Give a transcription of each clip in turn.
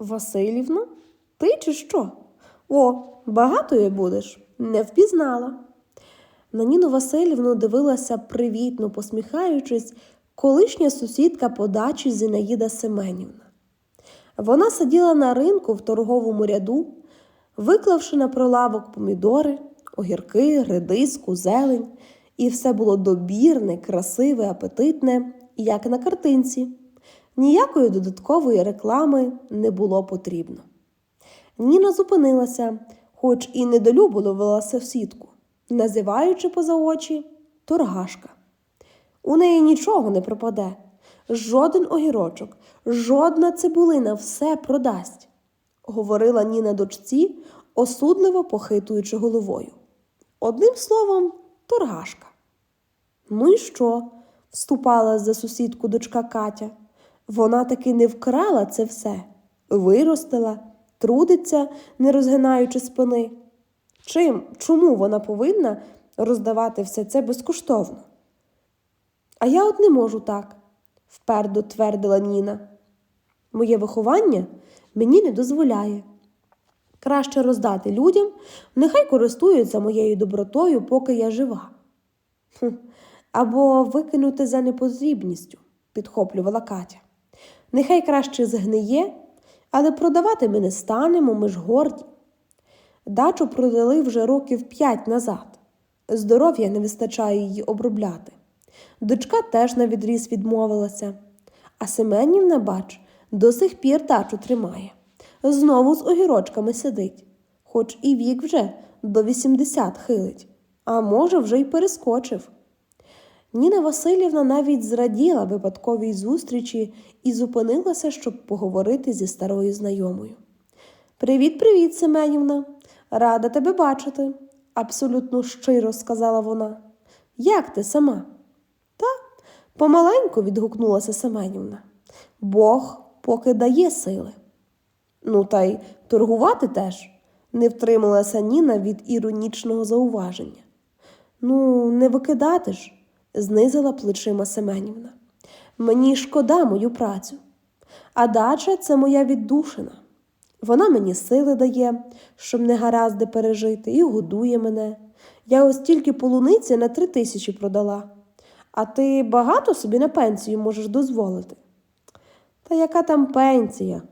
Васильівна, ти чи що? О, багатою будеш, не впізнала. На Ніну Васильівну дивилася привітно, посміхаючись, колишня сусідка по дачі Зінаїда Семенівна. Вона сиділа на ринку в торговому ряду, виклавши на прилавок помідори, огірки, редиску, зелень, і все було добірне, красиве, апетитне, як на картинці. Ніякої додаткової реклами не було потрібно. Ніна зупинилася, хоч і недолюбливала сусідку, називаючи поза очі торгашка. У неї нічого не пропаде, жоден огірочок, жодна цибулина все продасть, говорила Ніна дочці, осудливо похитуючи головою. Одним словом, торгашка. Ну і що? вступала за сусідку дочка Катя. Вона таки не вкрала це все, виростила, трудиться, не розгинаючи спини. Чим, чому вона повинна роздавати все це безкоштовно? А я от не можу так, вперто твердила Ніна. Моє виховання мені не дозволяє. Краще роздати людям, нехай користуються моєю добротою, поки я жива. Хм. Або викинути за непотрібністю, підхоплювала Катя. Нехай краще згниє, але продавати ми не станемо, ми ж горді. Дачу продали вже років п'ять назад. Здоров'я не вистачає її обробляти. Дочка теж на відріз відмовилася, а Семенівна, бач, до сих пір дачу тримає. Знову з огірочками сидить, хоч і вік вже до 80 хилить, а може, вже й перескочив. Ніна Васильівна навіть зраділа випадковій зустрічі і зупинилася, щоб поговорити зі старою знайомою. Привіт, привіт, Семенівна. Рада тебе бачити, абсолютно щиро сказала вона. Як ти сама? Та помаленьку відгукнулася Семенівна. Бог поки дає сили. Ну, та й торгувати теж, не втрималася Ніна від іронічного зауваження. Ну, не викидати ж, знизила плечима Семенівна. Мені шкода мою працю. А дача це моя віддушина. Вона мені сили дає, щоб не гаразди пережити, і годує мене. Я ось тільки полуниці на три тисячі продала. А ти багато собі на пенсію можеш дозволити? Та яка там пенсія?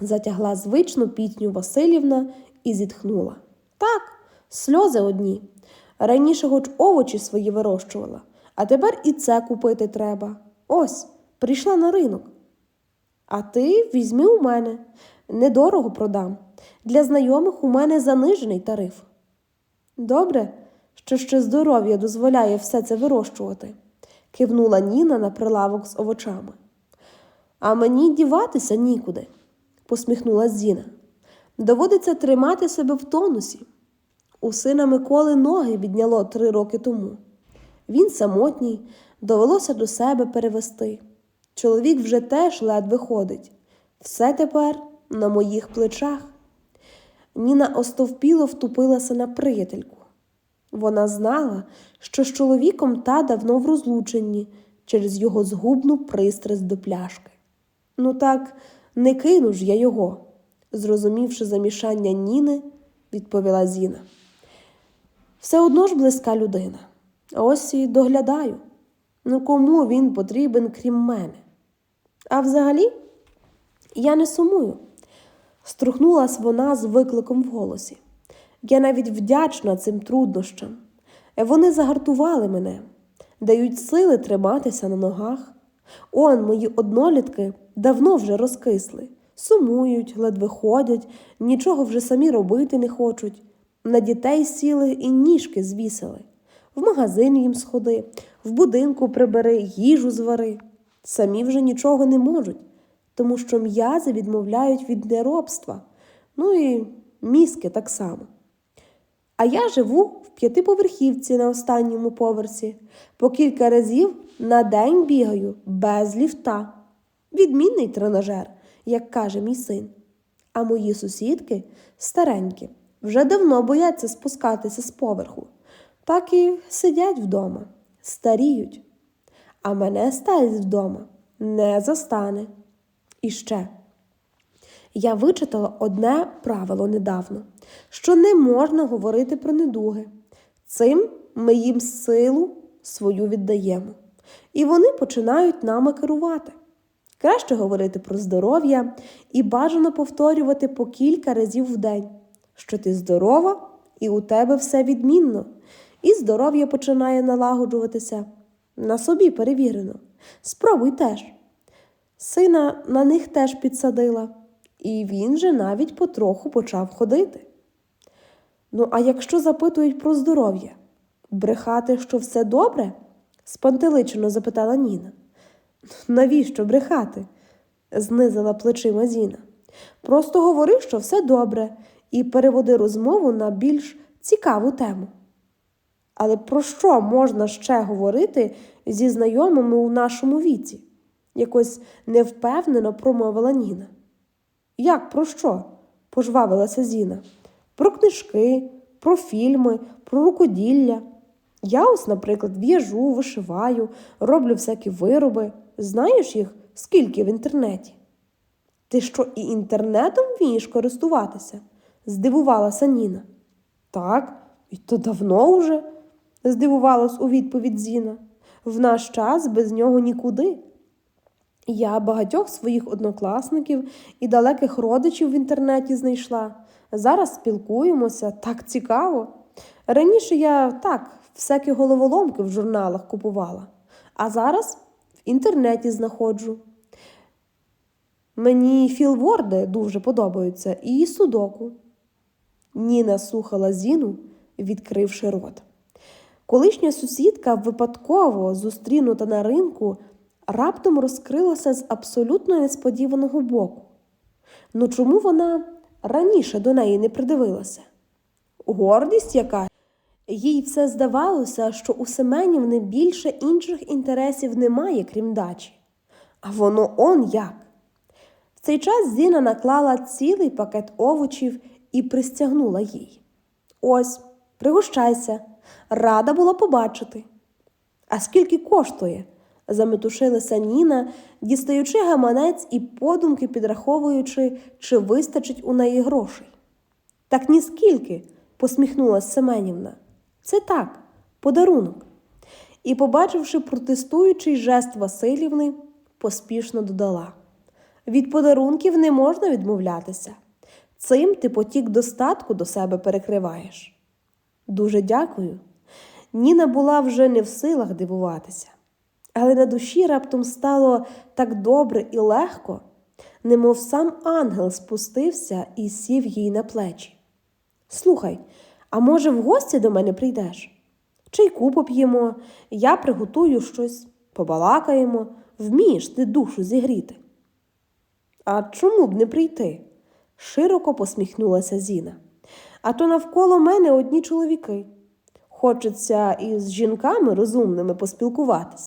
затягла звичну пітню Васильівна і зітхнула. Так, сльози одні. Раніше хоч овочі свої вирощувала, а тепер і це купити треба. Ось, прийшла на ринок. А ти візьми у мене, недорого продам. Для знайомих у мене занижений тариф. Добре, що ще здоров'я дозволяє все це вирощувати, кивнула Ніна на прилавок з овочами. А мені діватися нікуди, посміхнула Зіна. Доводиться тримати себе в тонусі. У сина Миколи ноги відняло три роки тому. Він самотній, довелося до себе перевести. Чоловік вже теж ледве ходить. Все тепер на моїх плечах. Ніна остовпіло втупилася на приятельку. Вона знала, що з чоловіком та давно в розлученні через його згубну пристрасть до пляшки. Ну так, не кину ж я його, зрозумівши замішання Ніни, відповіла Зіна. Все одно ж близька людина. Ось і доглядаю. Ну кому він потрібен, крім мене? А взагалі, я не сумую. Струхнулась вона з викликом в голосі. Я навіть вдячна цим труднощам. Вони загартували мене, дають сили триматися на ногах. Он, мої однолітки давно вже розкисли, сумують, ледве ходять, нічого вже самі робити не хочуть. На дітей сіли і ніжки звісили. В магазин їм сходи, в будинку прибери, їжу звари. Самі вже нічого не можуть, тому що м'язи відмовляють від неробства, ну і мізки так само. А я живу в п'ятиповерхівці на останньому поверсі, по кілька разів на день бігаю без ліфта. Відмінний тренажер, як каже мій син. А мої сусідки старенькі, вже давно бояться спускатися з поверху, так і сидять вдома, старіють. А мене старість вдома не застане. І ще. Я вичитала одне правило недавно, що не можна говорити про недуги. Цим ми їм силу свою віддаємо. І вони починають нами керувати. Краще говорити про здоров'я і бажано повторювати по кілька разів в день, що ти здорова і у тебе все відмінно, і здоров'я починає налагоджуватися. На собі перевірено. Спробуй теж. Сина на них теж підсадила, і він же навіть потроху почав ходити. Ну, а якщо запитують про здоров'я, брехати, що все добре? спантеличено запитала Ніна. Навіщо брехати? знизила плечима Зіна. Просто говори, що все добре, і переводи розмову на більш цікаву тему. Але про що можна ще говорити зі знайомими у нашому віці? якось невпевнено промовила Ніна. Як про що? пожвавилася Зіна. Про книжки, про фільми, про рукоділля. Я ось, наприклад, в'яжу, вишиваю, роблю всякі вироби. Знаєш їх скільки в інтернеті? Ти що і інтернетом вмієш користуватися? Здивувалася Ніна. Так, і то давно уже, здивувалась у відповідь Зіна. В наш час без нього нікуди. Я багатьох своїх однокласників і далеких родичів в інтернеті знайшла. Зараз спілкуємося, так цікаво. Раніше я так, всякі головоломки в журналах купувала, а зараз в інтернеті знаходжу. Мені філворди дуже подобаються і судоку. Ніна слухала Зіну, відкривши рот. Колишня сусідка, випадково зустрінута на ринку, раптом розкрилася з абсолютно несподіваного боку. Ну чому вона раніше до неї не придивилася? Гордість яка? Їй все здавалося, що у Семенівни більше інших інтересів немає, крім дачі. А воно он як. В цей час Зіна наклала цілий пакет овочів і пристягнула їй. Ось, пригощайся, рада була побачити. А скільки коштує? заметушилася Ніна, дістаючи гаманець і подумки підраховуючи, чи вистачить у неї грошей. Так ніскільки, посміхнулася Семенівна. Це так, подарунок. І, побачивши протестуючий жест Васильівни, поспішно додала: від подарунків не можна відмовлятися. Цим ти потік достатку до себе перекриваєш. Дуже дякую. Ніна була вже не в силах дивуватися, але на душі раптом стало так добре і легко, немов сам ангел спустився і сів їй на плечі. Слухай, а може, в гості до мене прийдеш? Чайку поп'ємо, я приготую щось, побалакаємо, вмієш ти душу зігріти. А чому б не прийти? Широко посміхнулася Зіна. А то навколо мене одні чоловіки. Хочеться із жінками розумними поспілкуватись.